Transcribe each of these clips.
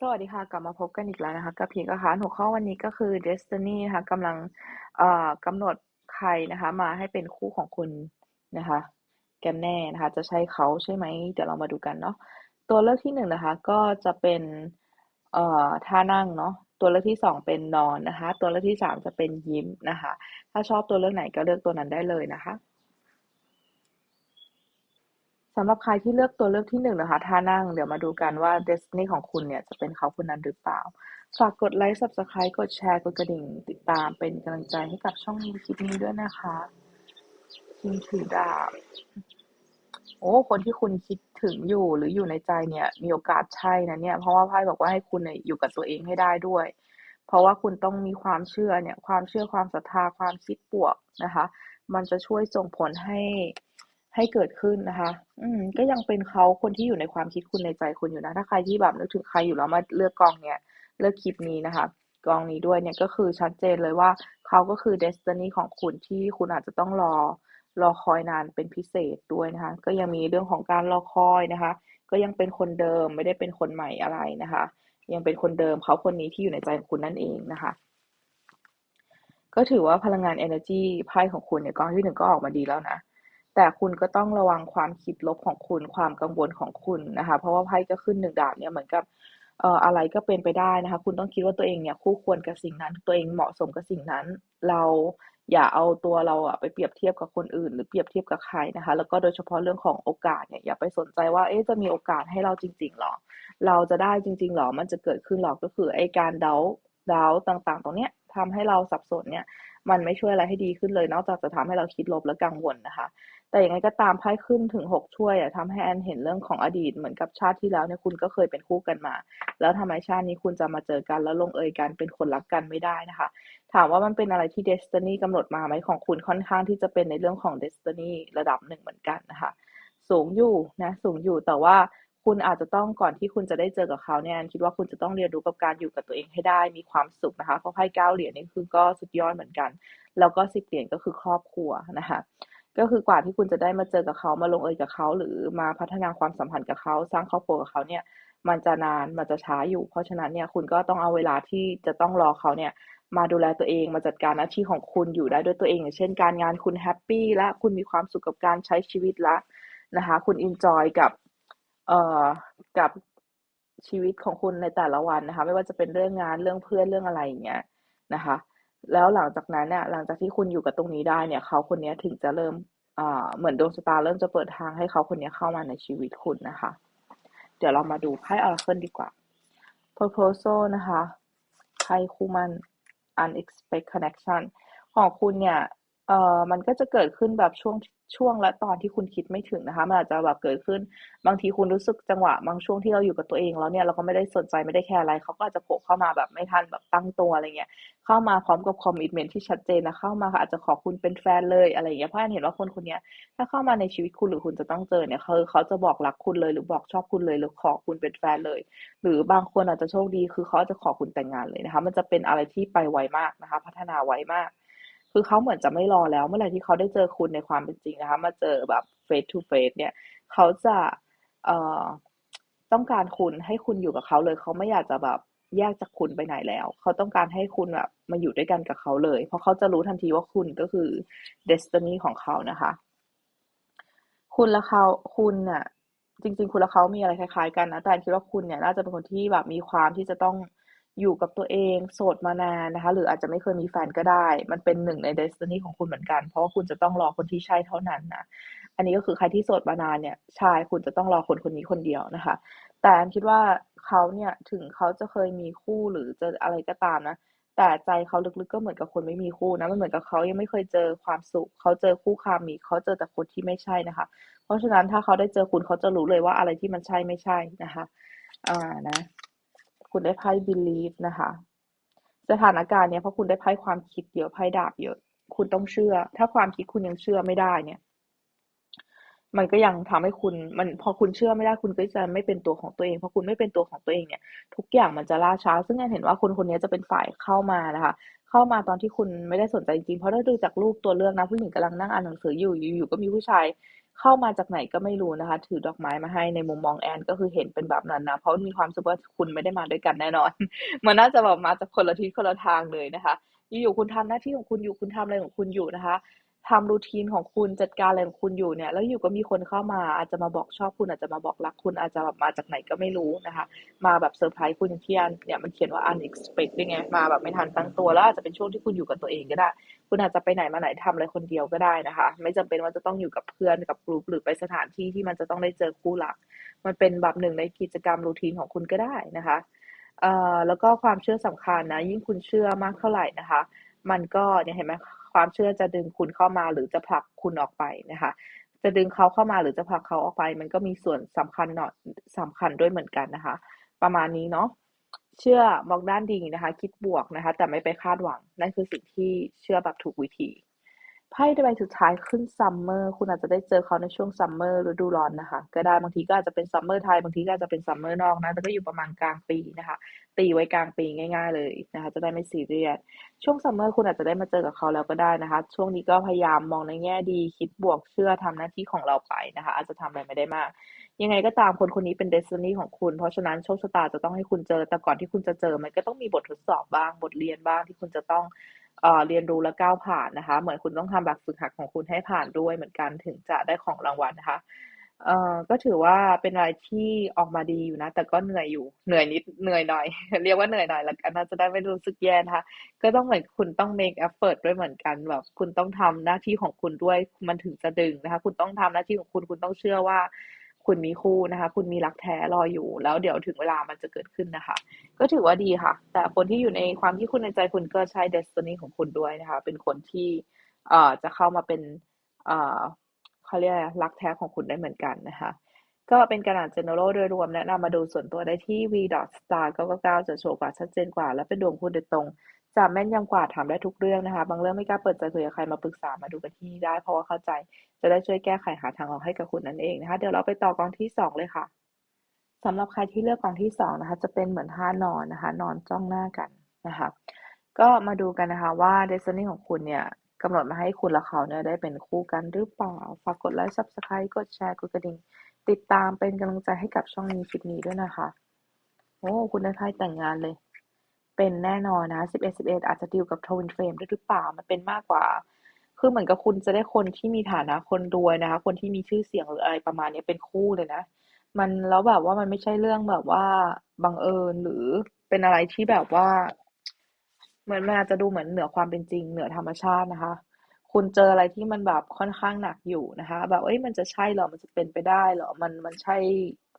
สวัสดีค่ะ กลับมาพบกันอีกแล้วนะคะกับพีกค่ะหัวข้อวันนี้ก็คือ Destiny นะคะกำลังเอ่อกำหนดใครนะคะ มาให้เป็นคู่ของคุณนะคะ กันแน่นะคะ จะใช่เขาใช่ไหมเดี๋ยวเรามาดูกันเนาะตัวเลือกที่หนึ่งนะคะ ก็จะเป็นเอ่อท่านั่งเนาะตัวเลือกที่สองเป็นนอนนะคะ ตัวเลือกที่สามจะเป็นยิ้มนะคะ ถ้าชอบตัวเลือกไหนก็เลือกตัวนั้นได้เลยนะคะ สำหรับใครที่เลือกตัวเลือกที่หนึ่งนะคะท่านั่งเดี๋ยวมาดูกันว่า destiny ของคุณเนี่ยจะเป็นเขาคนนั้นหรือเปล่า ฝากกดไลค์ subscribe กดแชร์กดกระดิ่ง ติดตามเป็นกำลังใจให้กับช่องนี้คลิปนี้ด้วยนะคะคิงถือดาบโอ้คนที่คุณคิดถึงอยู่หรืออยู่ในใจเนี่ย มีโอกาสใช่นะเนี่ย เพราะว่าไพ่บอกว่าให้คุณเนี่ยอยู่กับตัวเองให้ได้ด้วย เพราะว่าคุณต้องมีความเชื่อเนี่ย ความเชื่อความศรัทธาความคิดบวกนะคะ มันจะช่วยส่งผลให้ ให้เกิดขึ้นนะคะ อืม ก็ยังเป็นเขาคนที่อยู่ในความคิดคุณในใจคุณอยู่นะ ถ้าใครที่แบบนึกถึงใครอยู่แล้วมาเลือกกองเนี่ย เลือกคลิปนี้นะคะ กองนี้ด้วยเนี่ยก็คือชัดเจนเลยว่าเขาก็คือเดสตินีของคุณที่คุณอาจจะต้องรอ รอคอยนานเป็นพิเศษด้วยนะคะ ก็ยังมีเรื่องของการรอคอยนะคะ ก็ยังเป็นคนเดิมไม่ได้เป็นคนใหม่อะไรนะคะ ยังเป็นคนเดิมเขาคนนี้ที่อยู่ในใจของคุณนั่นเองนะคะก็ถือว่าพลังงาน energy ไพ่ของคุณเนี่ยกองที่หนึ่งก็ออกมาดีแล้วนะ แต่คุณก็ต้องระวังความคิดลบของคุณ ความกังวลของคุณนะคะ เพราะว่าไพ่ก็ขึ้นหนึ่งดาบเนี่ยเหมือนกับเอ่ออะไรก็เป็นไปได้นะคะ คุณต้องคิดว่าตัวเองเนี่ยคู่ควรกับสิ่งนั้น ตัวเองเหมาะสมกับสิ่งนั้น เราอย่าเอาตัวเราอะไปเปรียบเทียบกับคนอื่น หรือเปรียบเทียบกับใครนะคะ แล้วก็โดยเฉพาะเรื่องของโอกาสเนี่ยอย่าไปสนใจว่าเอ๊ะจะมีโอกาสให้เราจริงๆหรอ เราจะได้จริงๆหรอ มันจะเกิดขึ้นหรอ ก็คือไอ้การเดาเดาต่างๆ ตรงเนี้ยทำให้เราสับสนเนี่ย มันไม่ช่วยอะไรให้ดีขึ้นเลย นอกจากจะทำให้เราคิดลบและกังวลนะคะ แต่อย่างไรก็ตามไพ่ขึ้นถึงหกช่วยอะทำให้แอนเห็นเรื่องของอดีตเหมือนกับชาติที่แล้วเนี่ยคุณก็เคยเป็นคู่กันมา แล้วทำไมชาตินี้คุณจะมาเจอกันแล้วลงเอยกันเป็นคนรักกันไม่ได้นะคะ ถามว่ามันเป็นอะไรที่เดสตินีกำหนดมาไหมของคุณค่อนข้างที่จะเป็นในเรื่องของเดสตินีระดับหนึ่งเหมือนกันนะคะสูงอยู่นะสูงอยู่แต่ว่าคุณอาจจะต้องก่อนที่คุณจะได้เจอกับเขาเนี่ยคิดว่าคุณจะต้องเรียนรู้กับการอยู่กับตัวเองให้ได้มีความสุขนะคะเพราะไพ่เก้าเหรียญนี่คือก็สุดยอดเหมือนกัน แล้วก็สิบเหรียญก็คือครอบครัวนะคะ ก็คือกว่าที่คุณจะได้มาเจอกับเขามาลงเอยกับเขา หรือมาพัฒนาความสัมพันธ์กับเขา สร้างครอบครัวกับเขาเนี่ย มันจะนานมันจะช้าอยู่ เพราะฉะนั้นเนี่ยคุณก็ต้องเอาเวลาที่จะต้องรอเขาเนี่ย มาดูแลตัวเองมาจัดการหน้าที่ของคุณอยู่ได้ด้วยตัวเองอย่างเช่น การงานคุณแฮปปี้และคุณมีความสุขกับการใช้ชีวิตละนะคะ คุณอินจอยกับเอ่อกับชีวิตของคุณในแต่ละวันนะคะ ไม่ว่าจะเป็นเรื่องงานเรื่องเพื่อนเรื่องอะไรอย่างเงี้ยนะคะ แล้วหลังจากนั้นเนี่ยหลังจากที่คุณอยู่กับตรงนี้ได้เนี่ย เขาคนนี้ถึงจะเริ่มอ่าเหมือนดวงชะตาเริ่มจะเปิดทางให้เขาคนนี้เข้ามาในชีวิตคุณนะคะ เดี๋ยวเรามาดูไพ่ออร์เคิลดีกว่า proposal นะคะไพ่คู่มัน unexpected connection ของคุณเนี่ย เอ่อ มันก็จะเกิดขึ้นแบบช่วง ช่วงและตอนที่คุณคิดไม่ถึงนะคะ มันอาจจะแบบเกิดขึ้น บางทีคุณรู้สึกจังหวะบางช่วงที่เราอยู่กับตัวเองแล้วเนี่ย เราก็ไม่ได้สนใจ ไม่ได้แคร์อะไร เขาก็อาจจะโผล่เข้ามาแบบไม่ทันแบบตั้งตัว อะไรเงี้ย เข้ามาพร้อมกับคอมมิชเมนที่ชัดเจนนะ เข้ามาค่ะอาจจะขอคุณเป็นแฟนเลย อะไรเงี้ย เพราะเห็นว่าคนคนนี้ถ้าเข้ามาในชีวิตคุณหรือคุณจะต้องเจอเนี่ยเขาเขาจะบอกรักคุณเลย หรือบอกชอบคุณเลย หรือขอคุณเป็นแฟนเลย หรือบางคนอาจจะโชคดี คือเขาจะขอคุณแต่งงานเลยนะคะ มันจะเป็นอะไรที่ไปไวมากนะคะ พัฒนาไวมาก คือเขาเหมือนจะไม่รอแล้ว เมื่อไหร่ที่เขาได้เจอคุณในความเป็นจริงนะคะ มาเจอแบบ face to face เนี่ย เขาจะเอ่อต้องการคุณให้คุณอยู่กับเขาเลย เขาไม่อยากจะแบบแยกจากคุณไปไหนแล้ว เขาต้องการให้คุณแบบมาอยู่ด้วยกันกับเขาเลย เพราะเขาจะรู้ทันทีว่าคุณก็คือ destiny ของเขานะคะ คุณและเขาคุณน่ะ จริง ๆ คุณและเขามีอะไรคล้าย ๆ กันนะแต่คิดว่าคุณเนี่ยน่าจะเป็นคนที่แบบมีความที่จะต้อง อยู่กับตัวเองโสดมานานนะคะ หรืออาจจะไม่เคยมีแฟนก็ได้ มันเป็นหนึ่งในเดสตินีของคุณเหมือนกัน เพราะว่าคุณจะต้องรอคนที่ใช่เท่านั้นนะอันนี้ก็คือใครที่โสดมานานเนี่ยใช่คุณจะต้องรอคนคนนี้คนเดียวนะคะ แต่อันคิดว่าเขาเนี่ยถึงเขาจะเคยมีคู่หรือจะอะไรก็ตามนะแต่ใจเขาลึกๆก็เหมือนกับคนไม่มีคู่นะมันเหมือนกับเขายังไม่เคยเจอความสุข เขาเจอคู่คามีเขาเจอแต่คนที่ไม่ใช่นะคะ เพราะฉะนั้นถ้าเขาได้เจอคุณเขาจะรู้เลยว่าอะไรที่มันใช่ไม่ใช่นะคะ อ่านะ คุณได้ไพ่ believe นะคะ สถานการณ์เนี้ยเพราะคุณได้ไพ่ความคิดเยอะไพ่ดาบเยอะ คุณต้องเชื่อ ถ้าความคิดคุณยังเชื่อไม่ได้เนี่ย มันก็ยังทำให้คุณ มันพอคุณเชื่อไม่ได้คุณก็จะไม่เป็นตัวของตัวเองพอคุณไม่เป็นตัวของตัวเองเนี่ย ทุกอย่างมันจะล่าช้า ซึ่งแอนเห็นว่าคนคนนี้จะเป็นฝ่ายเข้ามานะคะเข้ามาตอนที่คุณไม่ได้สนใจจริงๆเพราะถ้าดูจากรูปตัวเลือกนะผู้หญิงกำลังนั่งอ่านหนังสืออยู่อยู่ๆก็มีผู้ชาย เข้ามาจากไหนก็ไม่รู้นะคะ ถือดอกไม้มาให้ในมุมมองแอนก็คือเห็นเป็นแบบนั้นนะ เพราะมีความรู้สึกว่าคุณไม่ได้มาด้วยกันแน่นอน มันน่าจะแบบมาจากคนละทิศคนละทางเลยนะคะ อยู่ๆคุณทำหน้าที่ของคุณอยู่คุณทำอะไรของคุณอยู่นะคะ ทำรูทีนของคุณจัดการอะไรของคุณอยู่เนี่ย แล้วอยู่ก็มีคนเข้ามาอาจจะมาบอกชอบคุณอาจจะมาบอกรักคุณอาจจะแบบมาจากไหนก็ไม่รู้นะคะ มาแบบเซอร์ไพรส์คุณอย่างที่อันเนี่ยมันเขียนว่า unexpected ไงมาแบบไม่ทันตั้งตัวแล้วอาจจะเป็นช่วงที่คุณอยู่กับตัวเองก็ได้ คุณอาจจะไปไหนมาไหนทำอะไรคนเดียวก็ได้นะคะ ไม่จำเป็นว่าจะต้องอยู่กับเพื่อนกับกลุ่มหรือไปสถานที่ที่มันจะต้องได้เจอคู่รัก มันเป็นแบบหนึ่งในกิจกรรมรูทีนของคุณก็ได้นะคะเอ่อแล้วก็ความเชื่อสำคัญนะยิ่งคุณเชื่อมากเท่าไหร่นะคะ มันก็เนี่ยเห็นไหมความเชื่อจะดึงคุณเข้ามาหรือจะผลักคุณออกไปนะคะ จะดึงเขาเข้ามาหรือจะผลักเขาออกไป มันก็มีส่วนสำคัญหน่อยสำคัญด้วยเหมือนกันนะคะ ประมาณนี้เนาะเชื่อมองด้านดีนะคะ คิดบวกนะคะ แต่ไม่ไปคาดหวังนั่นคือสิ่งที่เชื่อแบบถูกวิธี ไพ่ใบสุดท้ายขึ้นซัมเมอร์ คุณอาจจะได้เจอเขาในช่วงซัมเมอร์ฤดูร้อนนะคะ ก็ได้บางทีก็อาจจะเป็นซัมเมอร์ไทย บางทีก็อาจจะเป็นซัมเมอร์นอกนะ แต่ก็อยู่ประมาณกลางปีนะคะ ตีไว้กลางปีง่าย ๆ เลยนะคะ จะได้ไม่ซีเรียส ช่วงซัมเมอร์คุณอาจจะได้มาเจอกับเขาแล้วก็ได้นะคะ ช่วงนี้ก็พยายามมองในแง่ดีคิดบวกเชื่อทำหน้าที่ของเราไปนะคะ อาจจะทำอะไรไม่ได้มาก ยังไงก็ตามคนคนนี้เป็นเดสตินีของคุณ เพราะฉะนั้นโชคชะตาจะต้องให้คุณเจอ แต่ก่อนที่คุณจะเจอมันก็ต้องมีบททดสอบบ้าง บทเรียนบ้างที่คุณจะต้อง เอ่อเรียนรู้และก้าวผ่านนะคะ เหมือนคุณต้องทำแบบฝึกหัดของคุณให้ผ่านด้วยเหมือนกันถึงจะได้ของรางวัลนะคะเอ่อก็ถือว่าเป็นอะไรที่ออกมาดีอยู่นะ แต่ก็เหนื่อยอยู่เหนื่อยนิดเหนื่อยหน่อย เรียกว่าเหนื่อยหน่อยแล้วกันน่าจะได้ไม่รู้สึกแย่นะคะก็ต้องเหมือนคุณต้อง make effort ด้วยเหมือนกันแบบคุณต้องทำหน้าที่ของคุณด้วยมันถึงจะดึงนะคะ คุณต้องทำหน้าที่ของคุณคุณต้องเชื่อว่า คุณมีคู่นะคะ คุณมีรักแท้รออยู่ แล้วเดี๋ยวถึงเวลามันจะเกิดขึ้นนะคะ ก็ถือว่าดีค่ะ แต่คนที่อยู่ในความที่คุณในใจคุณก็ใช้ destiny ของคุณด้วยนะคะ เป็นคนที่เอ่อจะเข้ามาเป็นเอ่อเขาเรียกรักแท้ของคุณได้เหมือนกันนะคะ ก็เป็นการอ่าน general โดยรวมแนะนำมาดูส่วนตัวได้ที่ v star 999จะโชว์กว่าชัดเจนกว่า และเป็นดวงคุณโดยตรง จะแม่นยำกว่าถามได้ทุกเรื่องนะคะ บางเรื่องไม่กล้าเปิดใจคุยกับใครมาปรึกษามาดูกันที่นี่ได้ เพราะว่าเข้าใจ จะได้ช่วยแก้ไขหาทางออกให้กับคุณนั่นเองนะคะ เดี๋ยวเราไปต่อกองที่สองเลยค่ะสำหรับใครที่เลือกกองที่สองนะคะ จะเป็นเหมือนท่านอนนะคะ นอนจ้องหน้ากันนะคะ ก็มาดูกันนะคะว่า destiny ของคุณเนี่ยกำหนดมาให้คุณและเขาเนี่ยได้เป็นคู่กันหรือเปล่า ฝากกดไลค์ subscribe กดแชร์กดกระดิ่ง ติดตามเป็นกำลังใจให้กับช่องนี้คลิปนี้ด้วยนะคะ โอ้ คุณได้ไพ่แต่งงานเลย เป็นแน่นอนนะ11 11อาจจะดีลกับทวินเฟรมได้หรือเปล่ามันเป็นมากกว่า คือเหมือนกับคุณจะได้คนที่มีฐานะคนรวยนะคะ คนที่มีชื่อเสียงหรืออะไรประมาณนี้เป็นคู่เลยนะ มันแล้วแบบว่ามันไม่ใช่เรื่องแบบว่าบังเอิญหรือเป็นอะไรที่แบบว่า เหมือนมันอาจจะดูเหมือนเหนือความเป็นจริงเหนือธรรมชาตินะคะ คุณเจออะไรที่มันแบบค่อนข้างหนักอยู่นะคะ แบบเอ้ยมันจะใช่เหรอมันจะเป็นไปได้เหรอมันมันใช่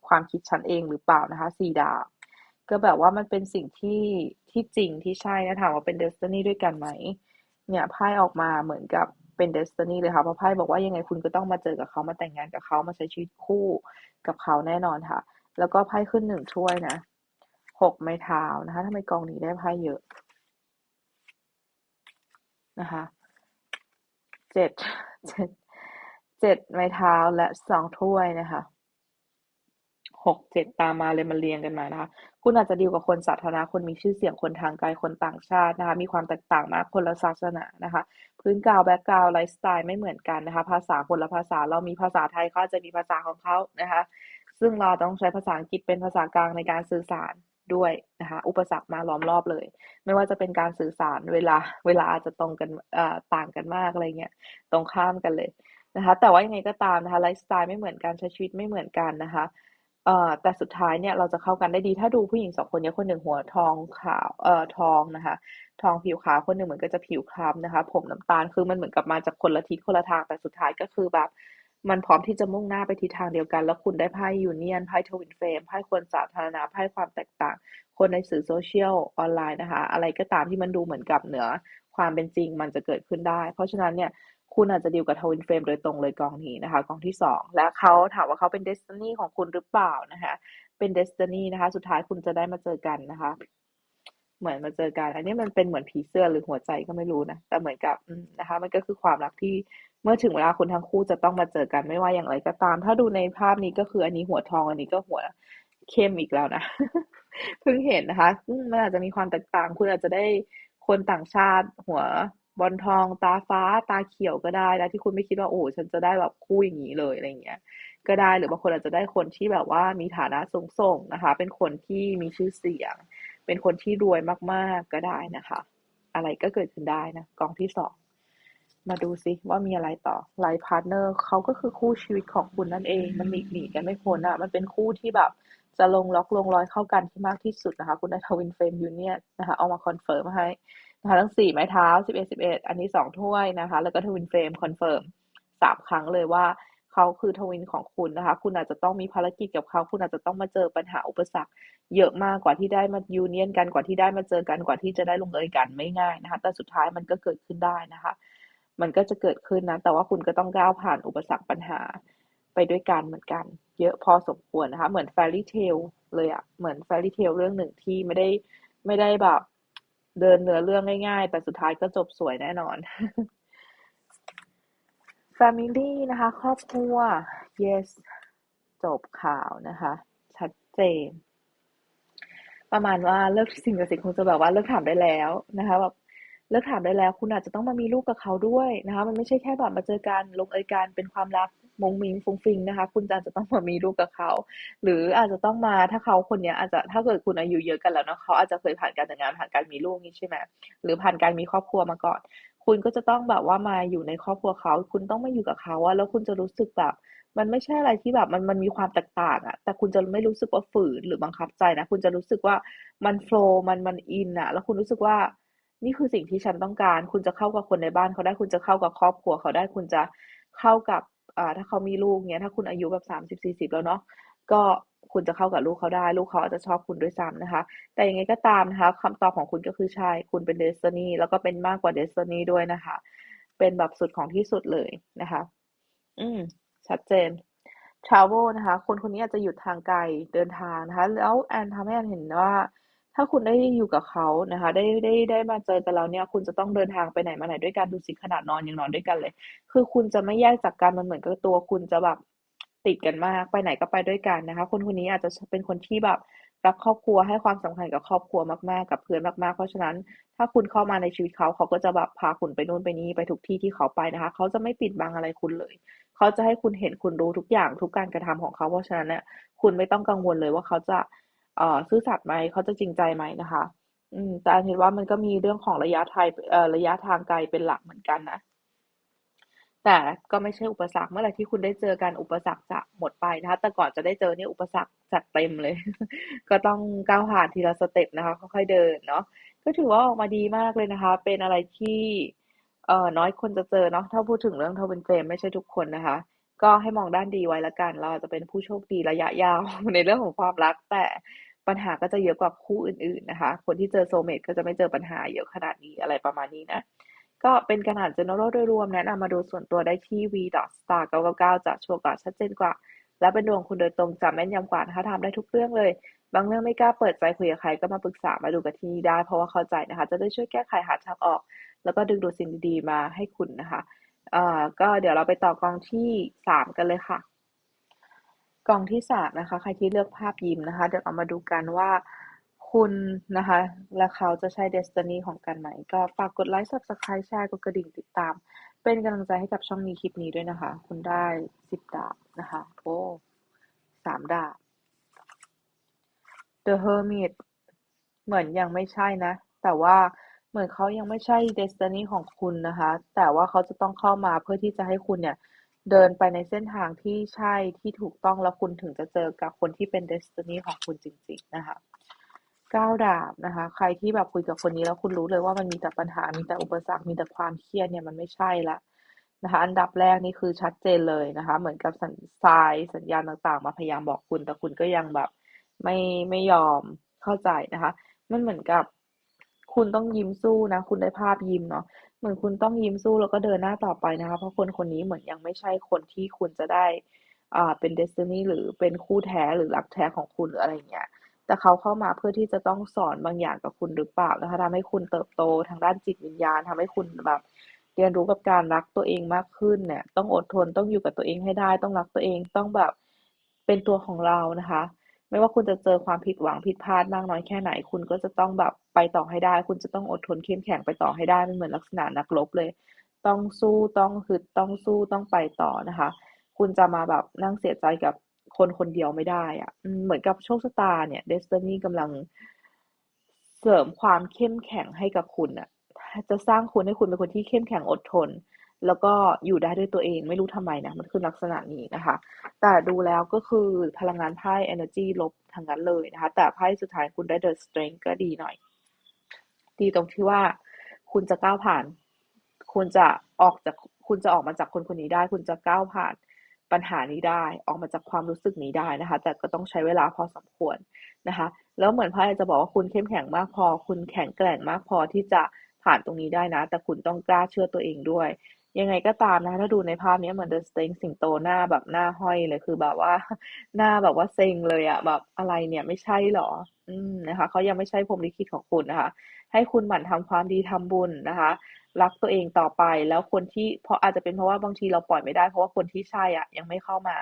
ความคิดฉันเองหรือเปล่านะคะสี่ดาบ ก็แบบว่ามันเป็นสิ่งที่ที่จริงที่ใช่นะถามว่าเป็นเดสตินีด้วยกันไหมเนี่ยไพ่ออกมาเหมือนกับเป็นเดสตินีเลยค่ะเพราะไพ่บอกว่ายังไงคุณก็ต้องมาเจอกับเขามาแต่งงานกับเขามาใช้ชีวิตคู่กับเขาแน่นอนค่ะ แล้วก็ไพ่ขึ้นหนึ่งถ้วยนะหกไม้เท้านะคะทำไมกองนี้ได้ไพ่เยอะนะคะเจ็ดเจ็ดเจ็ดไม้เท้าและสองถ้วยนะคะหกเจ็ดตามมาเลยมันเรียงกันมานะคะ คุณอาจจะดีลกับคนสาธารณะคนมีชื่อเสียงคนทางไกลคนต่างชาตินะคะ มีความแตกต่างมากคนละศาสนานะคะ พื้นกาวแบ็กกราวไลฟ์สไตล์ไม่เหมือนกันนะคะ ภาษาคนละภาษาเรามีภาษาไทยเขาจะมีภาษาของเขานะคะ ซึ่งเราต้องใช้ภาษาอังกฤษเป็นภาษากลางในการสื่อสารด้วยนะคะ อุปสรรคมาล้อมรอบเลย ไม่ว่าจะเป็นการสื่อสารเวลาเวลาอาจจะตรงกันต่างกันมากอะไรเงี้ยตรงข้ามกันเลยนะคะ แต่ว่ายังไงก็ตามนะคะไลฟ์สไตล์ไม่เหมือนกันใช้ชีวิตไม่เหมือนกันนะคะ เอ่อแต่สุดท้ายเนี่ยเราจะเข้ากันได้ดีถ้าดูผู้หญิงสองคนนี้คนหนึ่งหัวทองขาวเอ่อทองนะคะ ทองผิวขาวคนหนึ่งเหมือนก็จะผิวคล้ำนะคะ ผมน้ำตาลคือมันเหมือนกับมาจากคนละทิศคนละทางแต่สุดท้ายก็คือแบบ มันพร้อมที่จะมุ่งหน้าไปทิศทางเดียวกัน แล้วคุณได้ไพ่ยูเนียนไพ่ทวินเฟรมไพ่คนสาธารณะไพ่ความแตกต่าง คนในสื่อโซเชียลออนไลน์นะคะ อะไรก็ตามที่มันดูเหมือนกับเหนือความเป็นจริงมันจะเกิดขึ้นได้ เพราะฉะนั้นเนี่ย คุณอาจจะดีลกับทวินเฟรมโดยตรงเลยกองนี้นะคะ กองที่สองและเขาถามว่าเขาเป็นเดสตินีของคุณหรือเปล่านะคะ เป็นเดสตินีนะคะ สุดท้ายคุณจะได้มาเจอกันนะคะ เหมือนมาเจอกัน อันนี้มันเป็นเหมือนผีเสื้อหรือหัวใจก็ไม่รู้นะ แต่เหมือนกับนะคะ มันก็คือความรักที่เมื่อถึงเวลาคุณทั้งคู่จะต้องมาเจอกันไม่ว่าอย่างไรก็ตาม ถ้าดูในภาพนี้ก็คืออันนี้หัวทองอันนี้ก็หัวเข้มอีกแล้วนะเพิ่งเห็นนะคะมันอาจจะมีความแตกต่าง คุณอาจจะได้คนต่างชาติหัว บอลทอง ตาฟ้า ตาเขียวก็ได้นะที่คุณไม่คิดว่าโอ้ฉันจะได้แบบคู่อย่างนี้เลยอะไรเงี้ย ก็ได้หรือบางคนอาจจะได้คนที่แบบว่ามีฐานะสูงส่งนะคะ เป็นคนที่มีชื่อเสียง เป็นคนที่รวยมากๆก็ได้นะคะ อะไรก็เกิดขึ้นได้นะกองที่สองมาดูซิว่ามีอะไรต่อไลฟ์พาร์ทเนอร์เขาก็คือคู่ชีวิตของคุณนั่นเอง มันหนีหนีกันไม่พ้นอะ มันเป็นคู่ที่แบบจะลงล็อกลงรอยเข้ากันที่มากที่สุดนะคะ คุณได้ทวินเฟรมยูเนียนนะคะ เอามาคอนเฟิร์มให้ นะคะทั้งสี่ไม้เท้าสิบเอ็ดสิบเอ็ดอันนี้สองถ้วยนะคะ แล้วก็ทวินเฟรมคอนเฟิร์มสามครั้งเลยว่าเขาคือทวินของคุณนะคะ คุณอาจจะต้องมีภารกิจกับเขา คุณอาจจะต้องมาเจอปัญหาอุปสรรค เยอะมากกว่าที่ได้มายูเนียนกัน กว่าที่ได้มาเจอกัน กว่าที่จะได้ลงเอยกันไม่ง่ายนะคะ แต่สุดท้ายมันก็เกิดขึ้นได้นะคะ มันก็จะเกิดขึ้นนะ แต่ว่าคุณก็ต้องก้าวผ่านอุปสรรคปัญหาไปด้วยกันเหมือนกัน เยอะพอสมควรนะคะ เหมือนแฟรี่เทลเลยอะเหมือนแฟรี่เทลเรื่องหนึ่งที่ไม่ได้ไม่ได้แบบ เดินเนื้อเรื่องง่ายๆ แต่สุดท้ายก็จบสวยแน่นอน Family นะคะ ครอบครัว yes จบข่าวนะคะ ชัดเจน ประมาณว่าเลิกสิ่งกับสิ่งคงจะแบบว่าเลิกถามได้แล้วนะคะแบบ เลิกถามได้แล้ว คุณอาจจะต้องมามีลูกกับเขาด้วยนะคะ มันไม่ใช่แค่แบบมาเจอกันลงเอยกันเป็นความรักมงมิงฟุ้งฟิงนะคะ คุณอาจจะต้องมามีลูกกับเขา หรืออาจจะต้องมาถ้าเขาคนนี้อาจจะถ้าเกิดคุณอายุเยอะกันแล้วเนาะเขาอาจจะเคยผ่านการแต่งงานผ่านการมีลูกนี่ใช่ไหมหรือผ่านการมีครอบครัวมาก่อน คุณก็จะต้องแบบว่ามาอยู่ในครอบครัวเขา คุณต้องมาอยู่กับเขาอะแล้วคุณจะรู้สึกแบบมันไม่ใช่อะไรที่แบบมันมันมีความแตกต่างอะแต่คุณจะไม่รู้สึกว่าฝืนหรือบังคับใจนะ คุณจะรู้สึกว่ามันโฟล์มันมันอินอะแล้วคุณรู้สึกว่า นี่คือสิ่งที่ฉันต้องการ คุณจะเข้ากับคนในบ้านเขาได้ คุณจะเข้ากับครอบครัวเขาได้ คุณจะเข้ากับอ่าถ้าเขามีลูกเนี้ย ถ้าคุณอายุแบบสามสิบสี่สิบแล้วเนาะ ก็คุณจะเข้ากับลูกเขาได้ ลูกเขาอาจจะชอบคุณด้วยซ้ำนะคะ แต่ยังไงก็ตามนะคะคำตอบของคุณก็คือใช่ คุณเป็นเดสตินีแล้วก็เป็นมากกว่าเดสตินีด้วยนะคะ เป็นแบบสุดของที่สุดเลยนะคะ อืม ชัดเจน travel นะคะ คนคนนี้อาจจะหยุดทางไกลเดินทางนะคะ แล้วแอนทำให้แอนเห็นว่า ถ้าคุณได้อยู่กับเขานะคะ ได้ได้ได้มาเจอกันแล้วเนี่ย คุณจะต้องเดินทางไปไหนมาไหนด้วยกันดูสิขนาดนอนยังนอนด้วยกันเลย คือคุณจะไม่แยกจากกันมันเหมือนกับตัว คุณจะแบบติดกันมากไปไหนก็ไปด้วยกันนะคะ คนคนนี้อาจจะเป็นคนที่แบบรักครอบครัวให้ความสำคัญกับครอบครัวมากๆ กับเพื่อนมากๆ เพราะฉะนั้น ถ้าคุณเข้ามาในชีวิตเขาเขาก็จะแบบพาคุณไปนู่นไปนี่ไปทุกที่ที่เขาไปนะคะ เขาจะไม่ปิดบังอะไรคุณเลย เขาจะให้คุณเห็นคุณรู้ทุกอย่างทุกการกระทำของเขา เพราะฉะนั้นเนี่ยคุณไม่ต้องกังวลเลยว่าเขาจะ เอ่อซื่อสัตย์ไหม เขาจะจริงใจไหมนะคะ อืม แต่อันเห็นว่ามันก็มีเรื่องของระยะไทยเอ่อระยะทางไกลเป็นหลักเหมือนกันนะ แต่ก็ไม่ใช่อุปสรรคเมื่อไหร่ที่คุณได้เจอกันอุปสรรคจะหมดไปนะคะ แต่ก่อนจะได้เจอเนี่ยอุปสรรคจัดเต็มเลย ก็ต้องก้าวผ่านทีละสเต็ปนะคะ ค่อยๆเดินเนาะ ก็ถือว่าออกมาดีมากเลยนะคะ เป็นอะไรที่เอ่อน้อยคนจะเจอเนาะ ถ้าพูดถึงเรื่องทวินเฟรมไม่ใช่ทุกคนนะคะ ก็ให้มองด้านดีไว้ละกัน เราจะเป็นผู้โชคดีระยะยาวในเรื่องของความรัก แต่ปัญหาก็จะเยอะกว่าคู่อื่น ๆนะคะ คนที่เจอโซเมตก็จะไม่เจอปัญหาเยอะขนาดนี้อะไรประมาณนี้นะ ก็เป็นการอ่าน general โดยรวมแนะนำมาดูส่วนตัวได้ที่ v star 999จะชัวร์กว่าชัดเจนกว่า และเป็นดวงคุณโดยตรงจะแม่นยำกว่านะคะทำได้ทุกเรื่องเลย บางเรื่องไม่กล้าเปิดใจคุยกับใครก็มาปรึกษามาดูกันที่นี่ได้เพราะว่าเข้าใจนะคะ จะได้ช่วยแก้ไขหาทางออก แล้วก็ดึงดูดสิ่งดีๆมาให้คุณนะคะ เอ่อก็เดี๋ยวเราไปต่อกองที่สามกันเลยค่ะ กองที่สามนะคะ ใครที่เลือกภาพยิ้มนะคะ เดี๋ยวเรามาดูกันว่าคุณนะคะ และเขาจะใช่เดสตินีของกันไหม ก็ฝากกดไลค์ subscribe แชร์กดกระดิ่งติดตาม เป็นกำลังใจให้กับช่องนี้คลิปนี้ด้วยนะคะ คุณได้สิบดาบนะคะ โอ้สามดาบ The Hermit เหมือนยังไม่ใช่นะ แต่ว่า เหมือนเขายังไม่ใช่เดสตินีของคุณนะคะ แต่ว่าเขาจะต้องเข้ามาเพื่อที่จะให้คุณเนี่ย เดินไปในเส้นทางที่ใช่ที่ถูกต้องแล้วคุณถึงจะเจอกับคนที่เป็นเดสตินีของคุณจริง ๆ นะคะก้าดาบนะคะ ใครที่แบบคุยกับคนนี้แล้วคุณรู้เลยว่ามันมีแต่ปัญหา มีแต่อุปสรรค มีแต่ความเครียดเนี่ยมันไม่ใช่ละนะคะ อันดับแรกนี่คือชัดเจนเลยนะคะ เหมือนกับสัญทราสัญญาณต่างๆ มาพยายามบอกคุณ แต่คุณก็ยังแบบไม่ไม่ยอมเข้าใจนะคะ มันเหมือนกับ คุณต้องยิ้มสู้นะ คุณได้ภาพยิ้มเนาะเหมือนคุณต้องยิ้มสู้แล้วก็เดินหน้าต่อไปนะคะ เพราะคนคนนี้เหมือนยังไม่ใช่คนที่คุณจะได้อ่าเป็นเดสตินีหรือเป็นคู่แท้หรือรักแท้ของคุณหรืออะไรเงี้ยแต่เขาเข้ามาเพื่อที่จะต้องสอนบางอย่างกับคุณหรือเปล่านะคะทำให้คุณเติบโตทางด้านจิตวิญญาณทำให้คุณแบบเรียนรู้กับการรักตัวเองมากขึ้นเนี่ย ต้องอดทนต้องอยู่กับตัวเองให้ได้ ต้องรักตัวเองต้องแบบเป็นตัวของเรานะคะ ไม่ว่าคุณจะเจอความผิดหวังผิดพลาดมากน้อยแค่ไหน คุณก็จะต้องแบบไปต่อให้ได้ คุณจะต้องอดทนเข้มแข็งไปต่อให้ได้มันเหมือนลักษณะนักรบเลย ต้องสู้ต้องฮึดต้องสู้ต้องไปต่อนะคะ คุณจะมาแบบนั่งเสียใจกับคนคนเดียวไม่ได้อะเหมือนกับโชคชะตาเนี่ยเดสตินีกำลังเสริมความเข้มแข็งให้กับคุณอะจะสร้างคุณให้คุณเป็นคนที่เข้มแข็งอดทน แล้วก็อยู่ได้ด้วยตัวเองไม่รู้ทำไมนะ มันคือลักษณะนี้นะคะ แต่ดูแล้วก็คือพลังงานไพ่ energy ลบทางนั้นเลยนะคะ แต่ไพ่สุดท้ายคุณได้ the strength ก็ดีหน่อย ดีตรงที่ว่าคุณจะก้าวผ่าน คุณจะออกจากคุณจะออกมาจากคนคนนี้ได้ คุณจะก้าวผ่านปัญหานี้ได้ ออกมาจากความรู้สึกนี้ได้นะคะ แต่ก็ต้องใช้เวลาพอสมควรนะคะ แล้วเหมือนไพ่จะบอกว่าคุณเข้มแข็งมากพอ คุณแข็งแกร่งมากพอที่จะผ่านตรงนี้ได้นะ แต่คุณต้องกล้าเชื่อตัวเองด้วย ยังไงก็ตามนะถ้าดูในภาพนี้เหมือนเดอะสเต็งสิงโตหน้าแบบหน้าห้อยเลยคือแบบว่า หน้าแบบว่าเซ็งเลยอะแบบอะไรเนี่ยไม่ใช่หรอ อืมนะคะเขายังไม่ใช่พรมลิขิตของคุณนะคะ ให้คุณหมั่นทำความดีทำบุญนะคะ รักตัวเองต่อไปแล้วคนที่เพราะอาจจะเป็นเพราะว่าบางทีเราปล่อยไม่ได้เพราะว่าคนที่ใช่อะ ยังไม่เข้ามา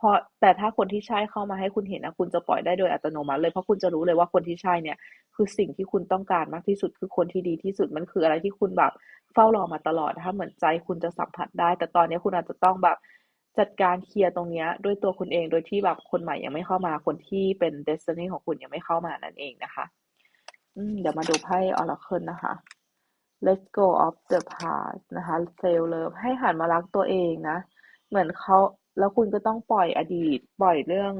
พราะแต่ถ้าคนที่ใช่เข้ามาให้คุณเห็นนะคุณจะปล่อยได้โดยอัตโนมัติเลยเพราะคุณจะรู้เลยว่าคนที่ใช่เนี่ย คือสิ่งที่คุณต้องการมากที่สุดคือคนที่ดีที่สุดมันคืออะไรที่คุณแบบเฝ้ารอมาตลอดนะคะเหมือนใจคุณจะสัมผัสได้ แต่ตอนนี้คุณอาจจะต้องแบบจัดการเคลียร์ตรงนี้ด้วยตัวคุณเองโดยที่แบบคนใหม่ยังไม่เข้ามาคนที่เป็นเดสตินีของคุณยังไม่เข้ามานั่นเองนะคะเดี๋ยวมาดูไพ่ Oracle นะคะ let go of the past นะคะ self love ให้หันมารักตัวเองนะ เหมือนเขา แล้วคุณก็ต้องปล่อยอดีต ปล่อยเรื่อง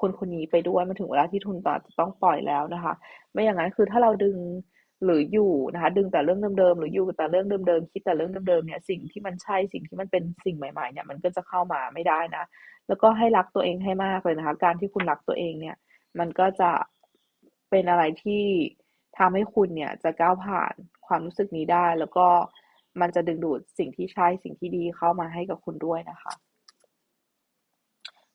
คนคนนี้ไปด้วยมาถึงเวลาที่ทุนต่อจะต้องปล่อยแล้วนะคะ ไม่อย่างนั้นคือถ้าเราดึงหรืออยู่นะคะ ดึงแต่เรื่องเดิมๆหรืออยู่แต่เรื่องเดิมๆคิดแต่เรื่องเดิมๆเนี่ยสิ่งที่มันใช่สิ่งที่มันเป็นสิ่งใหม่ ๆ เนี่ยมันก็จะเข้ามาไม่ได้นะ แล้วก็ให้รักตัวเองให้มากเลยนะคะ การที่คุณรักตัวเองเนี่ย มันก็จะเป็นอะไรที่ทำให้คุณเนี่ยจะก้าวผ่านความรู้สึกนี้ได้ แล้วก็มันจะดึงดูดสิ่งที่ใช่สิ่งที่ดีเข้ามาให้กับคุณด้วยนะคะ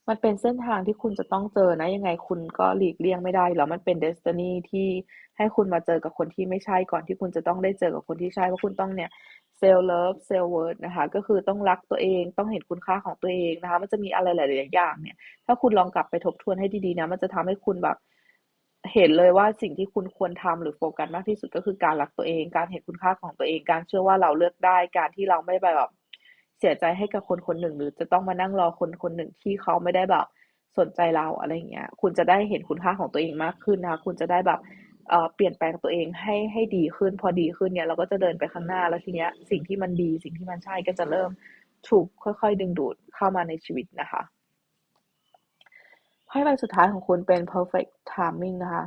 มันเป็นเส้นทางที่คุณจะต้องเจอนะ ยังไงคุณก็หลีกเลี่ยงไม่ได้แล้วมันเป็นเดสตินีที่ให้คุณมาเจอกับคนที่ไม่ใช่ก่อนที่คุณจะต้องได้เจอกับคนที่ใช่เพราะคุณต้องเนี่ยเซลเลิฟเซลเวิร์ดนะคะ ก็คือต้องรักตัวเองต้องเห็นคุณค่าของตัวเองนะคะ มันจะมีอะไรหลายๆอย่างเนี่ย ถ้าคุณลองกลับไปทบทวนให้ดีๆนะ มันจะทำให้คุณแบบเห็นเลยว่าสิ่งที่คุณควรทำหรือโฟกัสมากที่สุดก็คือการรักตัวเอง การเห็นคุณค่าของตัวเอง การเชื่อว่าเราเลือกได้ การที่เราไม่ไปแบบ เสียใจให้กับคนคนหนึ่ง หรือจะต้องมานั่งรอคนคนหนึ่งที่เขาไม่ได้แบบสนใจเราอะไรเงี้ย คุณจะได้เห็นคุณค่าของตัวเองมากขึ้นนะคะคุณจะได้แบบเปลี่ยนแปลงตัวเองให้ให้ดีขึ้น พอดีขึ้นเนี่ย เราก็จะเดินไปข้างหน้าแล้วทีเนี้ย สิ่งที่มันดีสิ่งที่มันใช่ก็จะเริ่มถูกค่อย ๆ ดึงดูดเข้ามาในชีวิตนะคะไพ่ใบสุดท้ายของคุณเป็น perfect timing นะคะ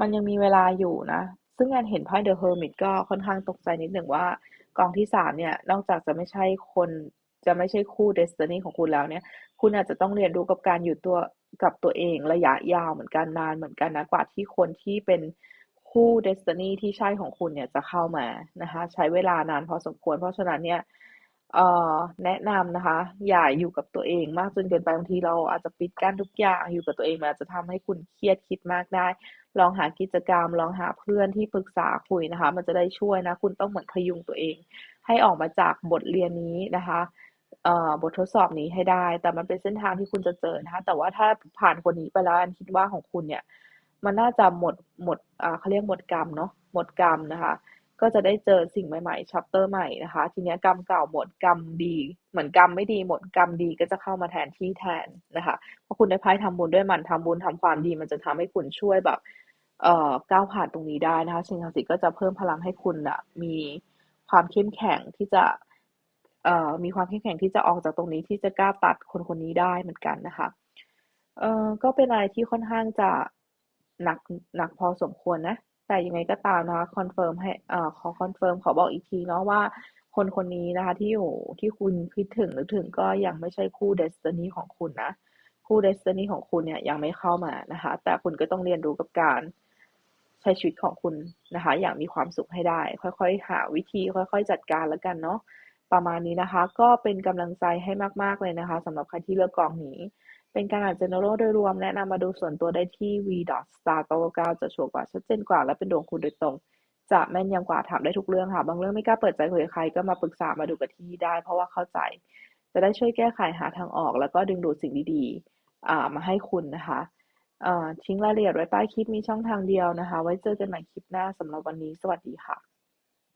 มันยังมีเวลาอยู่นะ ซึ่งงานเห็นไพ่ The Hermit ก็ค่อนข้างตกใจนิดหนึ่งว่า กองที่สามเนี่ย นอกจากจะไม่ใช่คนจะไม่ใช่คู่ Destiny ของคุณแล้วเนี่ย คุณอาจจะต้องเรียนรู้กับการอยู่ตัวกับตัวเองระยะยาวเหมือนกันนานเหมือนกันนะกว่าที่คนที่เป็นคู่ Destiny ที่ใช่ของคุณเนี่ยจะเข้ามานะคะ ใช้เวลานานพอสมควร เพราะฉะนั้นเนี่ยแนะนำนะคะ อย่าอยู่กับตัวเองมากจนเกินไปบางทีเราอาจจะปิดกั้นทุกอย่างอยู่กับตัวเองมันอาจจะทำให้คุณเครียดคิดมากได้ ลองหากิจกรรม ลองหาเพื่อนที่ปรึกษาคุยนะคะ มันจะได้ช่วยนะ คุณต้องเหมือนพยุงตัวเอง ให้ออกมาจากบทเรียนนี้นะคะเอ่อบททดสอบนี้ให้ได้ แต่มันเป็นเส้นทางที่คุณจะเจอนะคะ แต่ว่าถ้าผ่านคนนี้ไปแล้วอันคิดว่าของคุณเนี่ย มันน่าจะหมดหมดเขาเรียกหมดกรรมเนาะ หมดกรรมนะคะ ก็จะได้เจอสิ่งใหม่ๆชัปเตอร์ใหม่นะคะ ทีนี้กรรมเก่าหมดกรรมดี เหมือนกรรมไม่ดีหมดกรรมดีก็จะเข้ามาแทนที่แทนนะคะเพราะคุณได้ไพ่ทำบุญด้วยมันทำบุญทำความดี มันจะทำให้คุณช่วยแบบเอ่อก้าวผ่านตรงนี้ได้นะคะชิงศักดิ์สิทธิ์ก็จะเพิ่มพลังให้คุณอะมีความเข้มแข็งที่จะเอ่อมีความเข้มแข็งที่จะออกจากตรงนี้ที่จะกล้าตัดคนคนนี้ได้เหมือนกันนะคะเอ่อก็เป็นอะไรที่ค่อนข้างจะหนักหนักพอสมควรนะ แต่ยังไงก็ตามนะคะคอนเฟิร์มให้อ่าขอคอนเฟิร์มขอบอกอีกทีเนาะว่าคนคนนี้นะคะที่อยู่ที่คุณคิดถึงหรือถึงก็ยังไม่ใช่คู่เดสตินีของคุณนะ คู่เดสตินีของคุณเนี่ยยังไม่เข้ามานะคะ แต่คุณก็ต้องเรียนรู้กับการใช้ชีวิตของคุณนะคะ อย่างมีความสุขให้ได้ ค่อยๆ หาวิธีค่อยๆ จัดการแล้วกันเนาะประมาณนี้นะคะ ก็เป็นกำลังใจให้มากๆเลยนะคะสำหรับใครที่เลือกกองนี้ เป็นการอ่าน general โดยรวม แนะนำมาดูส่วนตัวได้ที่ v star 999 จะชัวร์กว่าชัดเจนกว่า และเป็นดวงคุณโดยตรง จะแม่นยำกว่าถามได้ทุกเรื่องค่ะ บางเรื่องไม่กล้าเปิดใจคุยกับใครก็มาปรึกษามาดูกับที่ได้ เพราะว่าเข้าใจ จะได้ช่วยแก้ไขหาทางออก แล้วก็ดึงดูดสิ่งดีๆมาให้คุณนะคะทิ้งรายละเอียดไว้ใต้คลิปมีช่องทางเดียวนะคะ ไว้เจอกันใหม่คลิปหน้าสำหรับวันนี้ สวัสดีค่ะ